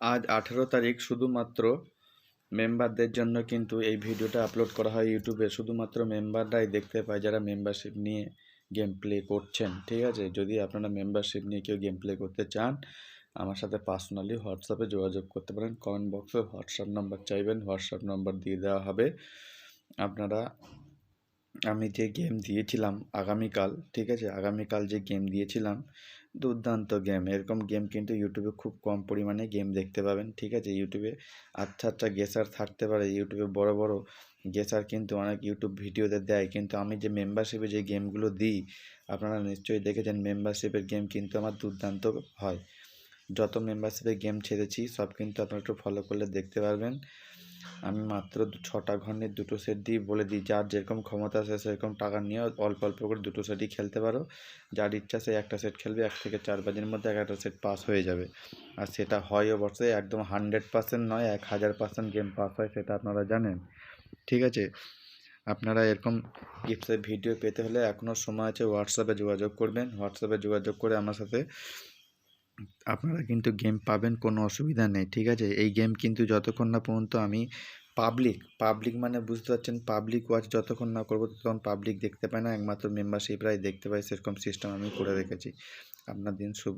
আজ আঠেরো তারিখ শুধুমাত্র মেম্বারদের জন্য কিন্তু এই ভিডিওটা আপলোড করা হয় ইউটিউবে। শুধুমাত্র মেম্বাররাই দেখতে পায় যারা মেম্বারশিপ নিয়ে গেম প্লে করছেন, ঠিক আছে? যদি আপনারা মেম্বারশিপ নিয়ে কেউ গেম প্লে করতে চান, আমার সাথে পার্সোনালি হোয়াটসঅ্যাপে যোগাযোগ করতে পারেন। কমেন্ট বক্সে হোয়াটসঅ্যাপ নাম্বার চাইবেন হোয়াটসঅ্যাপ নাম্বার দিয়ে দেওয়া হবে। আপনারা, আমি যে গেম দিয়েছিলাম আগামীকাল, ঠিক আছে? আগামীকাল যে গেম দিয়েছিলাম দুর্দান্ত গেম এরকম গেম কিন্তু ইউটিউবে খুব কম পরিমাণে গেম দেখতে পাবেন, ঠিক আছে? ইউটিউবে আচ্ছা আচ্ছা গেসার থাকতে পারে ইউটিউবে বড় বড় গেসার কিন্তু অনেক ইউটিউব ভিডিওতে দেয়। কিন্তু আমি যে মেম্বারশিপে যে গেমগুলো দিই, আপনারা নিশ্চয়ই দেখেছেন মেম্বারশিপের গেম কিন্তু আমার দুর্দান্ত হয়। যত মেম্বারশিপে গেম ছেড়েছি, সব কিন্তু আপনারা একটু ফলো করলে দেখতে পারবেন। আমি মাত্র ছটা ঘরের দুটো সেট দিয়ে বলে দিই, যার যেরকম ক্ষমতা আছে সেরকম টাকা নিয়ে অল্প অল্প করে দুটো সেটই খেলতে পারো। যার ইচ্ছা সে একটা সেট খেলবে, এক থেকে চার বাজের মধ্যে এক একটা সেট পাস হয়ে যাবে। আর সেটা হয় অবশ্যই একদম হান্ড্রেড পার্সেন্ট নয়, এক হাজার পার্সেন্ট গেম পাস হয়, সেটা আপনারা জানেন। ঠিক আছে? আপনারা এরকম গিফটের ভিডিও পেতে হলে এখনও সময় আছে হোয়াটসঅ্যাপে যোগাযোগ করবেন। হোয়াটসঅ্যাপে যোগাযোগ করে আমার সাথে আপনারা কিন্তু গেম পাবেন, কোনো অসুবিধা নেই, ঠিক আছে? এই গেম কিন্তু যতক্ষণ না পর্যন্ত আমি পাবলিক পাবলিক মানে বুঝতে পারছেন পাবলিক ওয়াচ যতক্ষণ না করব ততক্ষণ পাবলিক দেখতে পায় না, একমাত্র মেম্বারশিপরাই দেখতে পায়, সেরকম সিস্টেম আমি করে রেখেছি। আপনার দিন শুভ।